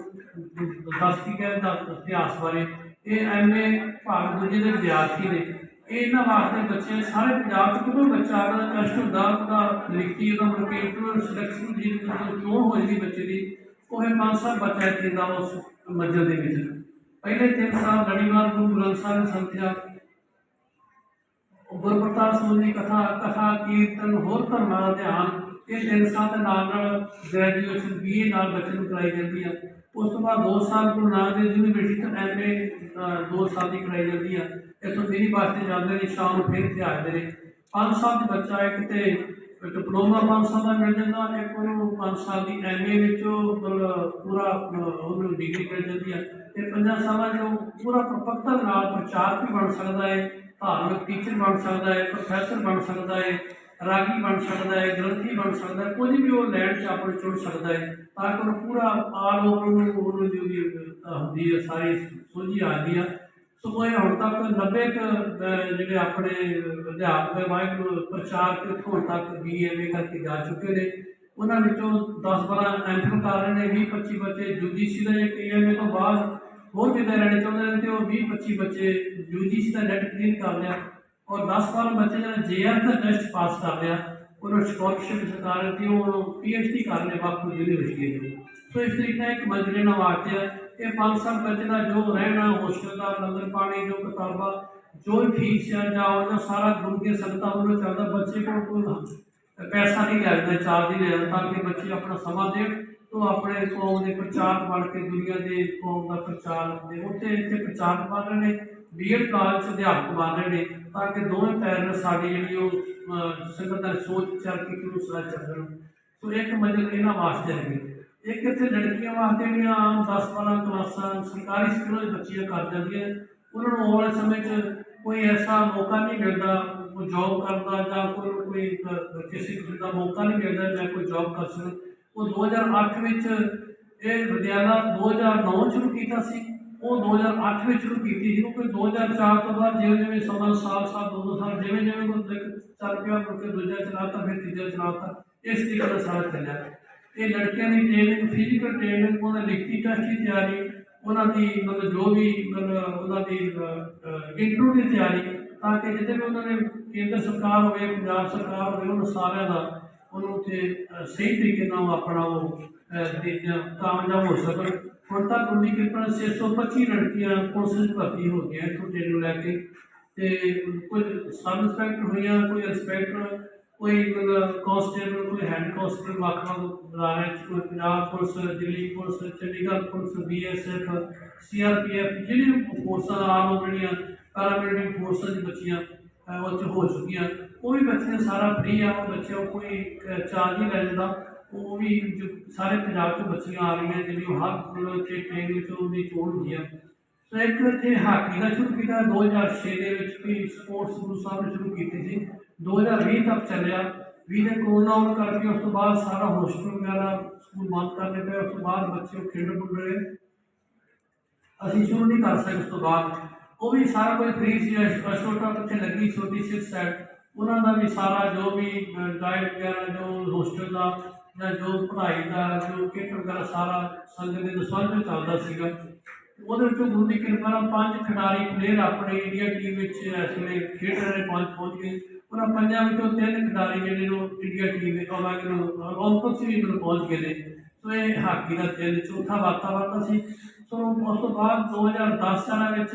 Speaker 2: ਦੱਸ ਕੀ ਕਹਿੰਦਾ ਇਤਿਹਾਸ ਬਾਰੇ? ਇਹ ਐਮਏ ਭਾਗ ਦੂਜੇ ਦੇ ਵਿਦਿਆਰਥੀ ਨੇ। ਇਹਨਾਂ ਵਾਸਤੇ ਬੱਚੇ ਸਾਰੇ ਪੰਜਾਬ ਚ ਕੋਈ ਬੱਚਾ ਅਗਰ ਟੈਸਟ ਹੁੰਦਾ? ਉਹਦਾ ਲਿਖਤੀ ਉਹਦਾ ਮੁੜ ਕੇ ਇੰਟਰਵਿਊ ਸਿਲੈਕਸ਼ਨ ਦੀ ਚੋਣ ਹੋ ਜਾਂਦੀ ਬੱਚੇ ਦੀ? ਉਹ ਇਹ ਪੰਜ ਸਾਲ ਬੱਚਾ ਇੱਥੇ ਦਾ ਉਸ ਮੰਜ਼ਿਲ ਦੇ ਵਿੱਚ। ਪਹਿਲੇ ਤਿੰਨ ਸਾਲ ਲੜੀਵਾਰ ਗੁਰੂ ਗ੍ਰੰਥ ਸਾਹਿਬ ਦੀ ਸੰਥਿਆ ਗੁਰਪ੍ਰਤਾਪ ਸਿੰਘ ਦੀ ਕਥਾ ਕਥਾ ਕੀਰਤਨ ਹੋਰ ਧਰਮਾਂ ਦਾ ਧਿਆਨ ਇਹ ਤਿੰਨ ਸਾਲ ਦੇ ਨਾਲ ਨਾਲ ਗ੍ਰੈਜੂਏਸ਼ਨ ਬੀਏ ਨਾਲ ਬੱਚੇ ਨੂੰ ਕਰਾਈ ਜਾਂਦੀ ਆ। ਉਸ ਤੋਂ ਬਾਅਦ 2 ਸਾਲ ਗੁਰੂ ਨਾਨਕ ਦੇਵ ਯੂਨੀਵਰਸਿਟੀ ਤੋਂ ਐਮਏ 2 ਸਾਲ ਦੀ ਕਰਾਈ ਜਾਂਦੀ ਆ। ਇੱਥੋਂ ਮੇਰੀ ਵਾਸਤੇ ਜਾਂਦੇ ਨੇ ਸ਼ਾਮ ਨੂੰ ਫਿਰ ਇੱਥੇ ਆਉਂਦੇ ਨੇ। 5 ਸਾਲ ਦਾ ਬੱਚਾ ਇੱਕ ਤੇ ਡਿਪਲੋਮਾ 5 ਸਾਲ ਦਾ ਮਿਲ ਜਾਂਦਾ ਇੱਕ ਉਹਨੂੰ 5 ਸਾਲ ਦੀ ਐਮਏ ਵਿੱਚੋਂ ਮਤਲਬ ਪੂਰਾ ਅਹ, ਉਹਨੂੰ ਡਿਗਰੀ ਮਿਲ ਜਾਂਦੀ ਆ। ਤੇ 5 ਸਾਲਾਂ 'ਚ ਉਹ ਪੂਰਾ ਪ੍ਰਪੱਕਤਾ ਦੇ ਨਾਲ ਪ੍ਰਚਾਰ ਵੀ ਬਣ ਸਕਦਾ ਹੈ। ਧਾਰਮਿਕ ਟੀਚਰ ਬਣ ਸਕਦਾ ਹੈ ਪ੍ਰੋਫੈਸਰ ਬਣ ਸਕਦਾ ਹੈ ਰਾਗੀ ਬਣ ਸਕਦਾ ਹੈ ਗ੍ਰੰਥੀ ਬਣ ਸਕਦਾ ਹੈ ਕੋਈ ਵੀ ਉਹ ਲੈਣ 'ਚ ਆਪਣੇ ਚੁਣ ਸਕਦਾ ਹੈ ਤਾਂ ਕਿ ਉਹਨੂੰ ਪੂਰਾ ਆਲ ਓਵਰ ਨੂੰ ਉਹਨੂੰ ਦੀ ਹੁੰਦੀ ਹੈ ਸਾਰੀ ਸੋਝੀ ਆਉਂਦੀ ਆ। ਸੋ ਇਹ ਹੁਣ ਤੱਕ 90 ਕੁ, ਜਿਹੜੇ ਆਪਣੇ ਅਧਿਆਪਕ ਹੈ ਵਾਹਿਗੁਰੂ ਪ੍ਰਚਾਰ ਤੇ ਹੁਣ ਤੱਕ ਬੀਏਮਏ ਕਰਕੇ ਜਾ ਚੁੱਕੇ ਨੇ। ਉਹਨਾਂ ਵਿੱਚੋਂ 10 12 ਐਂਟਰ ਕਰ ਰਹੇ ਨੇ 20 25 ਬੱਚੇ ਯੂਜੀਸੀ ਦਾ ਜਾਂ ਤੋਂ ਬਾਅਦ ਹੋਰ ਕਿਤੇ ਰਹਿਣੇ ਚਾਹੁੰਦੇ ਨੇ ਤੇ ਉਹ 20 25 ਬੱਚੇ ਯੂਜੀਸੀ ਦਾ ਨੈਟ ਕਲੀਅਰ ਕਰ ਲਿਆ। ਔਰ 10 12 ਬੱਚੇ ਜਿਹੜਾ ਜੇਆਰ ਦਾ ਟੈਸਟ ਪਾਸ ਕਰ ਲਿਆ। ਉਹਨੂੰ ਸਕਾਲਰਸ਼ਿਪ ਸਰਕਾਰ ਨੇ ਤੇ ਪੀਐਚਡੀ ਕਰ ਲਿਆ ਬਾਪੂ ਯੂਨੀਵਰਸਿਟੀ ਦੇ ਸੋ ਇਸ ਤਰੀਕੇ ਨਾਲ ਇੱਕ ਮੰਜ਼ਲੇ ਨਾਲ ਵਾਕਿਆ ਇਹ ਪੰਜ ਸਾਲ ਬੱਚੇ ਦਾ ਜੋ ਰਹਿਣਾ, ਹੋਸਟਲ ਦਾ, ਲੰਗਰ ਪਾਣੀ, ਜੋ ਕਿਤਾਬਾਂ, ਜੋ ਫੀਸ ਹੈ ਜਾਂ ਉਹਦਾ ਸਾਰਾ ਗੁਰੂ ਦੀਆਂ ਸੰਗਤਾਂ ਵੱਲੋਂ ਚੱਲਦਾ, ਬੱਚੇ ਕੋਲ ਕੋਈ ਪੈਸਾ ਨਹੀਂ ਲੱਗਦਾ ਚਾਰ ਦਿਨ ਲੱਗਦਾ ਤਾਂ ਕਿ ਬੱਚੇ ਆਪਣਾ ਸਮਾਂ ਦੇਣ। ਤੋਂ ਆਪਣੇ ਕੌਮ ਦੇ ਪ੍ਰਚਾਰ ਬਣ ਕੇ ਦੁਨੀਆ ਦੇ ਕੌਮ ਦਾ ਪ੍ਰਚਾਰ ਦੇ ਉੱਥੇ ਇੱਥੇ ਪ੍ਰਚਾਰ ਕਰ ਰਹੇ ਨੇ ਬੀਐਡ ਕਾਲਜ ਅਧਿਆਪਕ ਬਣ ਰਹੇ ਨੇ ਤਾਂ ਕਿ ਦੋਵੇਂ ਪੈਰ ਸਾਡੀ ਜਿਹੜੀ ਉਹ ਸੰਗਤ ਦਾ ਸੋਚ ਚੱਲ ਕੇ ਕਿਉਂ ਸਰਾ ਚੱਲਣ। ਸੋ ਇੱਕ ਮੰਜ਼ਿਲ ਇਹਨਾਂ ਵਾਸਤੇ ਹੈਗੀ। ਇੱਕ ਇੱਥੇ ਲੜਕੀਆਂ ਵਾਸਤੇ ਜਿਹੜੀਆਂ ਆਮ 10 12 ਕਲਾਸਾਂ ਸਰਕਾਰੀ ਸਕੂਲਾਂ 'ਚ ਬੱਚੀਆਂ ਕਰ ਜਾਂਦੀਆਂ। ਉਹਨਾਂ ਨੂੰ ਆਉਣ ਵਾਲੇ ਸਮੇਂ 'ਚ ਕੋਈ ਐਸਾ ਮੌਕਾ ਨਹੀਂ ਮਿਲਦਾ ਕੋਈ ਜੌਬ ਕਰਦਾ ਜਾਂ ਕੋਈ ਕੋਈ ਅਹ, ਕਿਸੇ ਕਿਸਮ ਦਾ ਮੌਕਾ ਨਹੀਂ ਮਿਲਦਾ ਜਾਂ ਕੋਈ ਜੌਬ ਕਰ ਸਕਣ। ਉਹ 2008 ਵਿੱਚ ਇਹ ਵਿਦਿਆਲਾ 2009 ਸ਼ੁਰੂ ਕੀਤਾ ਸੀ। ਉਹ 2008 ਵਿੱਚ ਸ਼ੁਰੂ ਕੀਤੀ ਸੀ। ਕਿਉਂਕਿ 2004 ਤੋਂ ਬਾਅਦ ਜਿਵੇਂ ਜਿਵੇਂ ਸਮਾਂ ਸਾਲ ਸਾਲ, ਦੋ ਦੋ ਸਾਲ ਜਿਵੇਂ ਜਿਵੇਂ ਕੋਈ ਚੱਲ ਪਿਆ, ਮੁੜ ਕੇ ਦੂਜਾ ਚਲਾਤਾ, ਫਿਰ ਤੀਜਾ ਚਲਾਤਾ। ਇਸ ਤਰੀਕੇ ਨਾਲ ਸਾਰਾ ਚੱਲਿਆ। ਇਹ ਲੜਕੀਆਂ ਦੀ ਟ੍ਰੇਨਿੰਗ ਫਿਜ਼ੀਕਲ ਟ੍ਰੇਨਿੰਗ ਉਹਨਾਂ ਦੀ ਲਿਖਤੀ ਟੈਸਟ ਦੀ ਤਿਆਰੀ, ਉਹਨਾਂ ਦੀ ਮਤਲਬ ਜੋ ਵੀ ਮਤਲਬ ਉਹਨਾਂ ਦੀ ਇੰਟਰਵਿਊ ਦੀ ਤਿਆਰੀ, ਤਾਂ ਕਿ ਜਿੱਥੇ ਵੀ ਉਹਨਾਂ ਨੇ ਕੇਂਦਰ ਸਰਕਾਰ ਹੋਵੇ, ਪੰਜਾਬ ਸਰਕਾਰ ਹੋਵੇ, ਉਹਨਾਂ ਸਾਰਿਆਂ ਦਾ ਉਹਨੂੰ ਉੱਥੇ ਸਹੀ ਤਰੀਕੇ ਨਾਲ ਆਪਣਾ ਉਹ ਅਹ, ਦੇ- ਕਾਮਯਾਬ ਹੋ ਸਕਣ ਹੁਣ ਤੱਕ ਉਨੀ ਕਿਰਪਾ 625 ਲੜਕੀਆਂ ਪੁਲਿਸ ਭਰਤੀ ਹੋ ਗਈਆਂ ਇੱਥੋਂ ਟ੍ਰੇਨਿੰਗ ਲੈ ਕੇ। ਤੇ ਕੁਝ ਸਬ ਇੰਸਪੈਕਟਰ ਹੋਈਆਂ ਕੋਈ ਇੰਸਪੈਕਟਰ ਕੋਈ ਮਤਲਬ ਕਾਂਸਟੇਬਲ ਕੋਈ ਹੈੱਡ ਕਾਂਸਟੇਬਲ ਵੱਖ ਵੱਖ ਬੁਲਾਰੇ ਕੋਈ Punjab police Delhi police Chandigarh police BSF CRPF ਜਿਹੜੀਆਂ ਫੋਰਸਾਂ ਆਮ ਜਿਹੜੀਆਂ ਪੈਰਾਮਿਲਟਰੀ ਫੋਰਸਾਂ ਦੀ ਬੱਚੀਆਂ ਅਹ, ਉਹ 'ਚ ਹੋ ਚੁੱਕੀਆਂ। ਉਹ ਵੀ ਬੱਚੇ ਸਾਰਾ ਫ੍ਰੀ ਆ ਉਹ ਬੱਚੇ ਉਹ ਕੋਈ ਚਾਰਜ ਨਹੀਂ ਲੈ ਜਾਂਦਾ ਉਹ ਵੀ ਜੋ ਸਾਰੇ ਪੰਜਾਬ ਤੋਂ ਬੱਚੀਆਂ ਆ ਰਹੀਆਂ ਜਿਹੜੀਆਂ ਉਹ ਹਰ ਮਤਲਬ ਕਿ ਟ੍ਰੇਨ ਵਿੱਚ ਉਹਦੀ ਚੋਣ ਹੁੰਦੀ ਆ। ਸੋ ਇੱਕ ਇੱਥੇ ਹਾਕੀ ਦਾ ਸ਼ੁਰੂ ਕੀਤਾ 2006 ਦੇ ਵਿੱਚ ਵੀ ਸਪੋਰਟਸ ਗੁਰੂ ਸਾਹਿਬ ਨੇ ਸ਼ੁਰੂ ਕੀਤੀ ਸੀ। 2020 ਤੱਕ ਚੱਲਿਆ। ਵੀ ਦੇ ਕੋਰੋਨਾ ਆਉਣ ਕਰਕੇ ਉਸ ਤੋਂ ਬਾਅਦ ਸਾਰਾ ਹੋਸਟਲ ਵਗੈਰਾ ਸਕੂਲ ਬੰਦ ਕਰਨੇ ਪਏ ਉਸ ਤੋਂ ਬਾਅਦ ਬੱਚੇ ਉਹ ਖੇਡ ਬੁੱਲ ਰਹੇ। ਅਸੀਂ ਸ਼ੁਰੂ ਨਹੀਂ ਕਰ ਸਕੇ ਉਸ ਤੋਂ ਬਾਅਦ। ਉਹ ਵੀ ਸਾਰਾ ਕੁਝ ਫ੍ਰੀ ਸੀ ਅਸ਼ੋਟਾ ਉੱਥੇ ਲੱਗੀ ਛੋਟੀ ਸਿਕਸ ਸੈਟ ਉਹਨਾਂ ਦਾ ਵੀ ਸਾਰਾ ਜੋ ਵੀ ਡਾਇਟ ਵਗੈਰਾ, ਜੋ ਹੋਸਟਲ ਦਾ, ਜਾਂ ਜੋ ਪੜ੍ਹਾਈ ਦਾ, ਜੋ ਕਿਟ ਵਗੈਰਾ ਸਾਰਾ ਸੰਗਤ ਦੇ ਦਸਵੰਧ ਚੱਲਦਾ ਸੀਗਾ। ਉਹਦੇ ਵਿੱਚੋਂ ਗੁਰੂ ਦੀ ਕਿਰਪਾ ਨਾਲ ਪੰਜ ਖਿਡਾਰੀ ਪਲੇਅਰ ਆਪਣੇ ਇੰਡੀਆ ਟੀਮ ਵਿੱਚ ਇਸ ਵੇਲੇ ਖੇਡ ਰਹੇ ਨੇ, ਪਹੁੰਚ ਗਏ। ਉਹਨਾਂ ਪੰਜਾਂ ਵਿੱਚੋਂ ਤਿੰਨ ਖਿਡਾਰੀ ਜਿਹੜੇ ਨੂੰ ਇੰਡੀਆ ਟੀਮ ਦੇ ਉਹਨਾਂ ਨੂੰ ਓਲੰਪਿਕਸ ਵੀ ਨੂੰ ਪਹੁੰਚ ਗਏ ਨੇ। ਸੋ ਇਹ ਹਾਕੀ ਦਾ ਤਿੰਨ ਚੌਥਾ ਵਾਤਾਵਰਨ ਸੀ। ਸੋ ਉਸ ਤੋਂ ਬਾਅਦ 2010 ਸਾਲਾਂ ਵਿੱਚ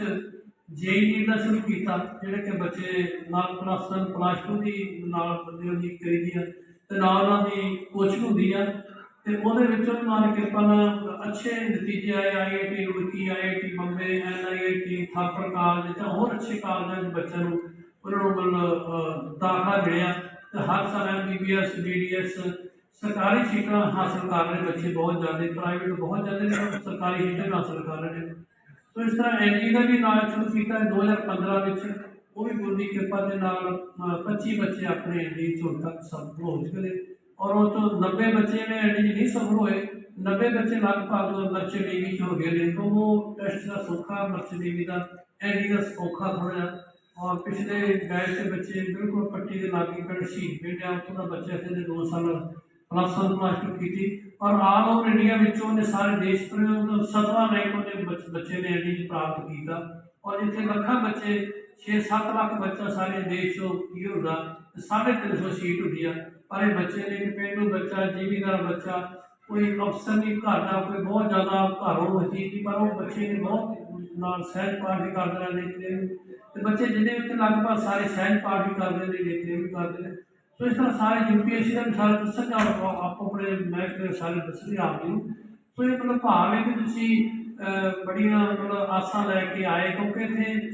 Speaker 2: ਜੇਈ ਦਾ ਸ਼ੁਰੂ ਕੀਤਾ ਜਿਹੜੇ ਕਿ ਬੱਚੇ ਨਾਲ ਪਲੱਸ 1 ਪਲੱਸ 2 ਦੀ ਨਾਲ ਬੰਦੇ ਦੀ ਕਰੀਦੀ ਆ ਤੇ ਨਾਲ ਉਹਨਾਂ ਦੀ ਕੋਚਿੰਗ ਹੁੰਦੀ ਆ ਤੇ ਉਹਦੇ ਵਿੱਚੋਂ ਮਾਨ ਕਿਰਪਾ ਨਾਲ ਅੱਛੇ ਨਤੀਜੇ ਆਏ IIT Roorkee IIT Bombay NIIT Thapar college ਜਾਂ ਹੋਰ ਅੱਛੇ ਕਾਲਜਾਂ ਦੇ ਬੱਚਿਆਂ ਨੂੰ ਉਹਨਾਂ ਨੂੰ ਮਤਲਬ ਅਹ, ਦਾਖਲਾ ਮਿਲਿਆ ਤੇ ਹਰ ਸਾਲ ਐਮਬੀਬੀਐਸ ਬੀਡੀਐਸ ਸਰਕਾਰੀ ਸੀਟਾਂ ਹਾਸਲ ਕਰ ਰਹੇ ਬੱਚੇ ਬਹੁਤ ਜ਼ਿਆਦਾ ਪ੍ਰਾਈਵੇਟ ਬਹੁਤ ਜ਼ਿਆਦਾ ਸਰਕਾਰੀ ਸੀਟਾਂ ਹਾਸਲ ਕਰ ਰਹੇ ਨੇ। ਸੋ ਇਸ ਤਰ੍ਹਾਂ ਐਨਜੀ ਦਾ ਵੀ ਨਾਲ ਸ਼ੁਰੂ ਕੀਤਾ 2015 ਵਿੱਚ। ਉਹ ਵੀ ਗੁਰੂ ਦੀ ਕਿਰਪਾ ਦੇ ਨਾਲ ਅਹ, 25 ਬੱਚੇ ਆਪਣੇ ਐਨਜੀ ਚੋਂ ਤੱਕ ਸਫਲ ਹੋ ਚੁੱਕੇ ਨੇ ਔਰ ਉਹ ਤੋਂ 90 ਬੱਚੇ ਨੇ ਐਨਜੀ ਨਹੀਂ ਸਫਲ ਹੋਏ। 90 ਬੱਚੇ ਲਗਭਗ ਮਰਚੈਂਟ ਨੇਵੀ ਚ ਹੋ ਗਏ ਨੇ। ਤਾਂ ਉਹ ਟੈਸਟ ਦਾ ਸੌਖਾ ਮਰਚੈਂਟ ਨੇਵੀ ਦਾ ਐਨਜੀ ਦਾ ਸੌਖਾ ਥੋੜ੍ਹਾ ਜਿਹਾ। ਔਰ ਪਿਛਲੇ ਬੈਚ ਦੇ ਬੱਚੇ ਬਿਲਕੁਲ ਪੱਟੀ ਦੇ ਲਾਗੇ ਪਿੰਡ ਸ਼ਹੀਦ ਪਿੰਡ ਆ ਉੱਥੋਂ ਦਾ ਬੱਚਾ ਇੱਥੇ 2 ਸਾਲ ਪਲੱਸ 1 ਪਲੱਸ 2 ਕੀਤੀ। ਔਰ ਆਲ ਓਵਰ ਇੰਡੀਆ ਵਿੱਚੋਂ ਉਹਨੇ ਸਾਰੇ ਦੇਸ਼ ਤੋਂ ਸਤਵਾਂ ਰੈਂਕ ਉਹਦੇ ਬੱਚੇ ਨੇ ਐਡੀ ਪ੍ਰਾਪਤ ਕੀਤਾ। ਔਰ ਜਿੱਥੇ ਲੱਖਾਂ ਬੱਚੇ 6-7 ਲੱਖ ਬੱਚਾ ਸਾਰੇ ਦੇਸ਼ ਚੋਂ ਕਲੀਅਰ ਹੁੰਦਾ 350 ਸੀਟ ਹੁੰਦੀ ਆ। ਪਰ ਇਹ ਬੱਚੇ ਨੇ ਇੱਕ ਪੇਂਡੂ ਬੱਚਾ, ਜੀਵੀਦਾਰ ਬੱਚਾ, ਕੋਈ ਅਫਸਰ ਨਹੀਂ, ਘਰ ਦਾ ਕੋਈ ਬਹੁਤ ਜ਼ਿਆਦਾ ਘਰੋਂ ਵਸੀ ਸੀ ਪਰ ਉਹ ਬੱਚੇ ਨੇ ਬਹੁਤ ਨਾਲ ਸਹਿਜ ਪਾਠ ਵੀ ਕਰਦੇ ਨੇ, ਤੇ ਬੱਚੇ ਜਿਹਦੇ ਵਿੱਚ ਲਗਭਗ ਸਾਰੇ ਸਹਿਜ ਪਾਠ ਵੀ ਕਰਦੇ ਨੇ ਲੇਖੇ ਵੀ ਕਰਦੇ ਨੇ। ਸੋ ਇਸ ਤਰ੍ਹਾਂ ਸਾਰੇ ਯੂਪੀਐਸਸੀ ਦਾ ਵੀ ਸਾਰੇ ਦੱਸਣਗੇ ਆਪ ਆਪੋ ਆਪਣੇ ਮਹਿਕਮੇ ਸਾਰੇ ਦੱਸਣਗੇ ਆਪ ਨੂੰ। ਸੋ ਇਹ ਮਤਲਬ ਭਾਵ ਹੈ ਕਿ ਤੁਸੀਂ ਬੜੀਆਂ ਮਤਲਬ ਆਸਾਂ ਲੈ ਕੇ ਆਏ ਕਿਉਂਕਿ ਇੱਥੇ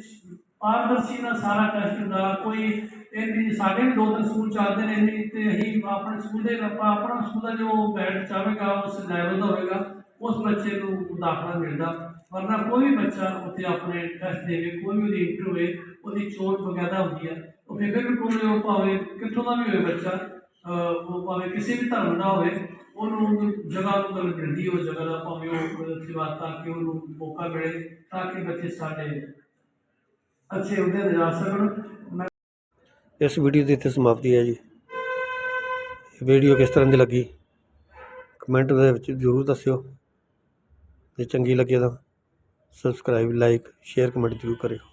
Speaker 2: ਪਾਰਦਰਸ਼ੀ ਨਾਲ ਸਾਰਾ ਟੈਸਟ ਦਾ ਕੋਈ ਇਹ ਵੀ ਸਾਡੇ ਵੀ ਦੋ ਤਿੰਨ ਸਕੂਲ ਚੱਲਦੇ ਨੇ ਨਹੀਂ ਤੇ ਅਸੀਂ ਆਪਣੇ ਸਕੂਲ ਦੇ ਆਪਾਂ ਆਪਣਾ ਸਕੂਲ ਦਾ ਜੋ ਬੈਂਡ ਚਾਹੇਗਾ ਉਸ ਲੈਵਲ ਦਾ ਹੋਵੇਗਾ, ਉਸ ਬੱਚੇ ਨੂੰ ਦਾਖਲਾ ਮਿਲਦਾ। ਵਰਨਾ ਕੋਈ ਵੀ ਬੱਚਾ ਉੱਥੇ ਆਪਣੇ ਟੈਸਟ ਦੇਵੇ, ਕੋਈ ਵੀ ਉਹਦੀ ਇੰਟਰ ਹੋਵੇ, ਉਹਦੀ ਚੋਣ ਵਗੈਰਾ ਹੁੰਦੀ ਹੈ ਉਹ ਫਿਕਰ ਵੀ ਕੋਈ ਉਹ ਭਾਵੇਂ ਕਿੱਥੋਂ ਦਾ ਵੀ ਹੋਵੇ ਬੱਚਾ ਉਹ ਭਾਵੇਂ ਕਿਸੇ ਵੀ ਧਰਮ ਦਾ ਹੋਵੇ, ਉਹਨੂੰ ਜਗ੍ਹਾ ਨੂੰ ਗੱਲ ਮਿਲਦੀ ਉਹ ਜਗ੍ਹਾ ਦਾ ਭਾਵੇਂ ਉਹ ਸੇਵਾ ਤਾਂ ਕਿ ਉਹਨੂੰ ਮੌਕਾ ਮਿਲੇ ਤਾਂ ਕਿ ਬੱਚੇ ਸਾਡੇ ਅੱਛੇ ਉਹਦੇ ਜਾ ਸਕਣ।
Speaker 1: ਇਸ ਵੀਡੀਓ ਦੀ ਇੱਥੇ ਸਮਾਪਤੀ ਹੈ ਜੀ। ਵੀਡੀਓ ਕਿਸ ਤਰ੍ਹਾਂ ਦੀ ਲੱਗੀ? ਕਮੈਂਟ ਦੇ ਵਿੱਚ ਜ਼ਰੂਰ ਦੱਸਿਓ। ਜੇ ਚੰਗੀ ਲੱਗੇ ਤਾਂ। ਸਬਸਕ੍ਰਾਈਬ ਲਾਈਕ ਸ਼ੇਅਰ ਕਮੈਂਟ ਜ਼ਰੂਰ ਕਰਿਓ।